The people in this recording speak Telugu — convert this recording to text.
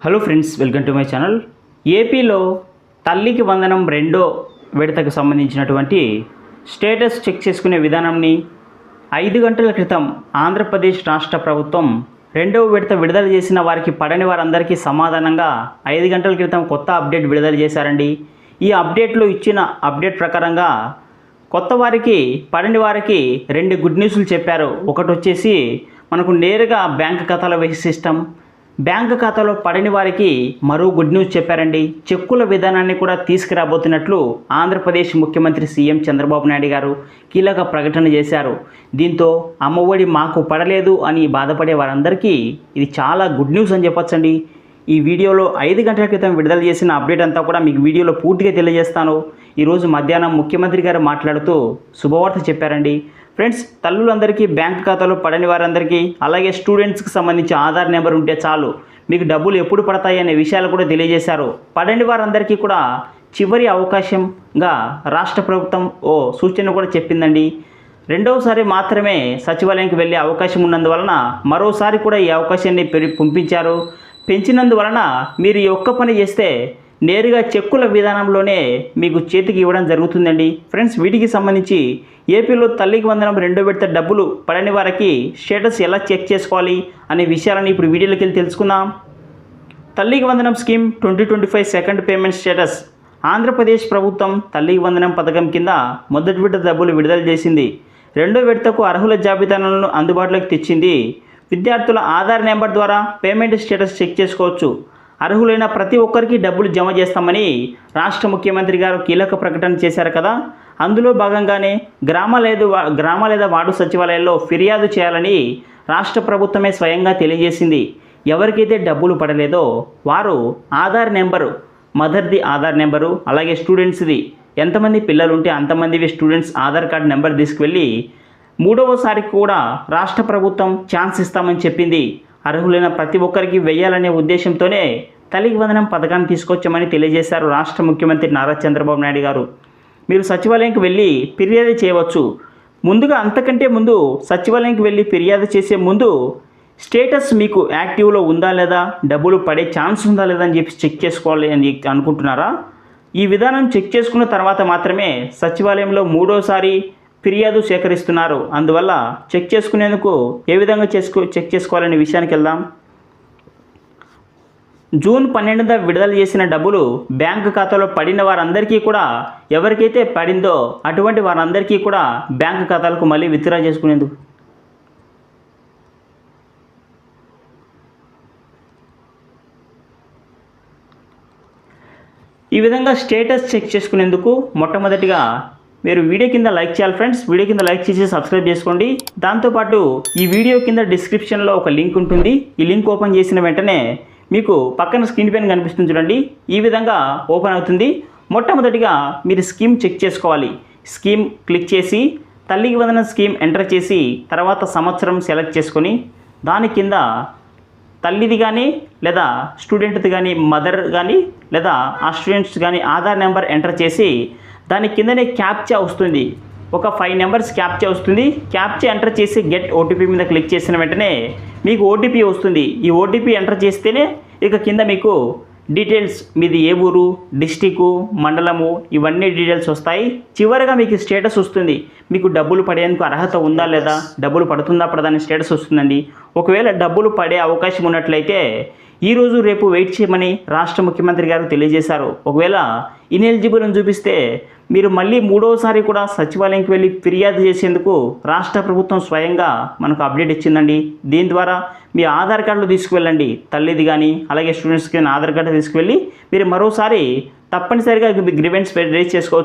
Hello friends welcome to my channel ఏపీలో తల్లికి వందనం రెండో విడతకు సంబంధించినటువంటి స్టేటస్ చెక్ చేసుకునే విధానంని ఐదు గంటల క్రితం ఆంధ్రప్రదేశ్ రాష్ట్ర ప్రభుత్వం రెండవ విడత విడుదల చేసిన వారికి పడని వారందరికీ సమాధానంగా ఐదు గంటల క్రితం కొత్త అప్డేట్ విడుదల చేశారండి. ఈ అప్డేట్లో ఇచ్చిన అప్డేట్ ప్రకారంగా కొత్త వారికి పడని వారికి రెండు గుడ్ న్యూస్లు చెప్పారు. ఒకటి వచ్చేసి మనకు నేరుగా బ్యాంక్ ఖాతాలో వేసే సిస్టమ్ బ్యాంకు ఖాతాలో పడని వారికి మరో గుడ్ న్యూస్ చెప్పారండి. చెక్కుల విధానాన్ని కూడా తీసుకురాబోతున్నట్లు ఆంధ్రప్రదేశ్ ముఖ్యమంత్రి సీఎం చంద్రబాబు నాయుడు గారు కీలక ప్రకటన చేశారు. దీంతో అమ్మఒడి మాకు పడలేదు అని బాధపడే వారందరికీ ఇది చాలా గుడ్ న్యూస్ అని చెప్పొచ్చండి. ఈ వీడియోలో ఐదు గంటల క్రితం విడుదల చేసిన అప్డేట్ అంతా కూడా మీకు వీడియోలో పూర్తిగా తెలియజేస్తాను. ఈరోజు మధ్యాహ్నం ముఖ్యమంత్రి గారు మాట్లాడుతూ శుభవార్త చెప్పారండి. ఫ్రెండ్స్ తల్లులందరికీ బ్యాంక్ ఖాతాలో పడని వారందరికీ అలాగే స్టూడెంట్స్కి సంబంధించి ఆధార్ నెంబర్ ఉంటే చాలు. మీకు డబ్బులు ఎప్పుడు పడతాయి అనే విషయాలు కూడా తెలియజేశారు. పడని వారందరికీ కూడా చివరి అవకాశంగా రాష్ట్ర ప్రభుత్వం ఓ సూచన కూడా చెప్పిందండి. రెండవసారి మాత్రమే సచివాలయానికి వెళ్ళే అవకాశం ఉన్నందువలన మరోసారి కూడా ఈ అవకాశాన్ని పెరి పంపించారు. పెంచినందువలన మీరు ఈ ఒక్క పని చేస్తే నేరుగా చెక్కుల విధానంలోనే మీకు చేతికి ఇవ్వడం జరుగుతుందండి. ఫ్రెండ్స్ వీటికి సంబంధించి ఏపీలో తల్లికి వందనం రెండో విడత డబ్బులు పడని వారికి స్టేటస్ ఎలా చెక్ చేసుకోవాలి అనే విషయాలను ఇప్పుడు వీడియోలోకి వెళ్ళి తెలుసుకుందాం. Thalliki Vandanam scheme twenty twenty five second payment status. Andhra Pradesh ప్రభుత్వం తల్లికి వందనం పథకం కింద మొదటి విడత డబ్బులు విడుదల చేసింది. రెండో విడతకు అర్హుల జాబితాలను అందుబాటులోకి తెచ్చింది. విద్యార్థుల ఆధార్ నెంబర్ ద్వారా పేమెంట్ స్టేటస్ చెక్ చేసుకోవచ్చు. అర్హులైన ప్రతి ఒక్కరికి డబ్బులు జమ చేస్తామని రాష్ట్ర ముఖ్యమంత్రి గారు కీలక ప్రకటన చేశారు కదా. అందులో భాగంగానే గ్రామ లేదు గ్రామ లేదా వార్డు సచివాలయాల్లో ఫిర్యాదు చేయాలని రాష్ట్ర ప్రభుత్వమే స్వయంగా తెలియజేసింది. ఎవరికైతే డబ్బులు పడలేదో వారు ఆధార్ నెంబరు మదర్ది ఆధార్ నెంబరు అలాగే స్టూడెంట్స్ది. ఎంతమంది పిల్లలు ఉంటే అంతమందివి స్టూడెంట్స్ ఆధార్ కార్డు నెంబర్ తీసుకువెళ్ళి మూడవసారి కూడా రాష్ట్ర ప్రభుత్వం ఛాన్స్ ఇస్తామని చెప్పింది. అర్హులైన ప్రతి ఒక్కరికి వెయ్యాలనే ఉద్దేశంతోనే తల్లికి వందనం పథకాన్ని తీసుకొచ్చామని తెలియజేశారు రాష్ట్ర ముఖ్యమంత్రి నారా చంద్రబాబు నాయుడు గారు. మీరు సచివాలయంకి వెళ్ళి ఫిర్యాదు చేయవచ్చు. ముందుగా అంతకంటే ముందు సచివాలయంకి వెళ్ళి ఫిర్యాదు చేసే ముందు స్టేటస్ మీకు యాక్టివ్లో ఉందా లేదా డబ్బులు పడే ఛాన్స్ ఉందా లేదా అని చెప్పి చెక్ చేసుకోవాలి అని అనుకుంటున్నారా? ఈ విధానం చెక్ చేసుకున్న తర్వాత మాత్రమే సచివాలయంలో మూడోసారి ఫిర్యాదు సేకరిస్తున్నారు. అందువల్ల చెక్ చేసుకునేందుకు ఏ విధంగా చేసుకో చెక్ చేసుకోవాలనే విషయానికి వెళ్దాం. జూన్ పన్నెండున విడుదల చేసిన డబ్బులు బ్యాంకు ఖాతాలో పడిన వారందరికీ కూడా ఎవరికైతే పడిందో అటువంటి వారందరికీ కూడా బ్యాంకు ఖాతాలకు మళ్ళీ విత్డ్రా చేసుకునేందుకు. ఈ విధంగా స్టేటస్ చెక్ చేసుకునేందుకు మొట్టమొదటిగా మీరు వీడియో కింద లైక్ చేయాలి ఫ్రెండ్స్. వీడియో కింద లైక్ చేసి సబ్స్క్రైబ్ చేసుకోండి. దాంతోపాటు ఈ వీడియో కింద డిస్క్రిప్షన్లో ఒక లింక్ ఉంటుంది. ఈ లింక్ ఓపెన్ చేసిన వెంటనే మీకు పక్కన స్క్రీన్ పైన కనిపిస్తుంది చూడండి. ఈ విధంగా ఓపెన్ అవుతుంది. మొట్టమొదటిగా మీరు స్కీమ్ చెక్ చేసుకోవాలి. స్కీమ్ క్లిక్ చేసి తల్లికి వందన స్కీమ్ ఎంటర్ చేసి తర్వాత సంవత్సరం సెలెక్ట్ చేసుకొని దాని కింద తల్లిది కానీ లేదా స్టూడెంట్ది కానీ మదర్ కానీ లేదా ఆ స్టూడెంట్స్ కానీ ఆధార్ నెంబర్ ఎంటర్ చేసి దాని కిందనే క్యాప్చా వస్తుంది. ఒక ఫైవ్ నెంబర్స్ క్యాప్చా వస్తుంది. క్యాప్చా ఎంటర్ చేసి గెట్ ఓటీపీ మీద క్లిక్ చేసిన వెంటనే మీకు ఓటీపీ వస్తుంది. ఈ ఓటీపీ ఎంటర్ చేస్తేనే ఇక కింద మీకు డీటెయిల్స్ మీది ఏ ఊరు డిస్టికు మండలము ఇవన్నీ డీటెయిల్స్ వస్తాయి. చివరిగా మీకు స్టేటస్ వస్తుంది. మీకు డబ్బులు పడేందుకు అర్హత ఉందా లేదా? డబ్బులు పడుతుందా పడదా స్టేటస్ వస్తుందండి. ఒకవేళ డబ్బులు పడే అవకాశం ఉన్నట్లయితే ఈరోజు రేపు వెయిట్ చేయమని రాష్ట్ర ముఖ్యమంత్రి గారు తెలియజేశారు. ఒకవేళ ఇనెలిజిబుల్ అని చూపిస్తే మీరు మళ్ళీ మూడోసారి కూడా సచివాలయంకి వెళ్ళి ఫిర్యాదు చేసేందుకు రాష్ట్ర ప్రభుత్వం స్వయంగా మనకు అప్డేట్ ఇచ్చిందండి. దీని ద్వారా మీ ఆధార్ కార్డులు తీసుకువెళ్ళండి. తల్లిది కానీ అలాగే స్టూడెంట్స్కి ఆధార్ కార్డు తీసుకువెళ్ళి మీరు మరోసారి తప్పనిసరిగా గ్రివెన్స్ రేజ్ చేసుకోవచ్చు.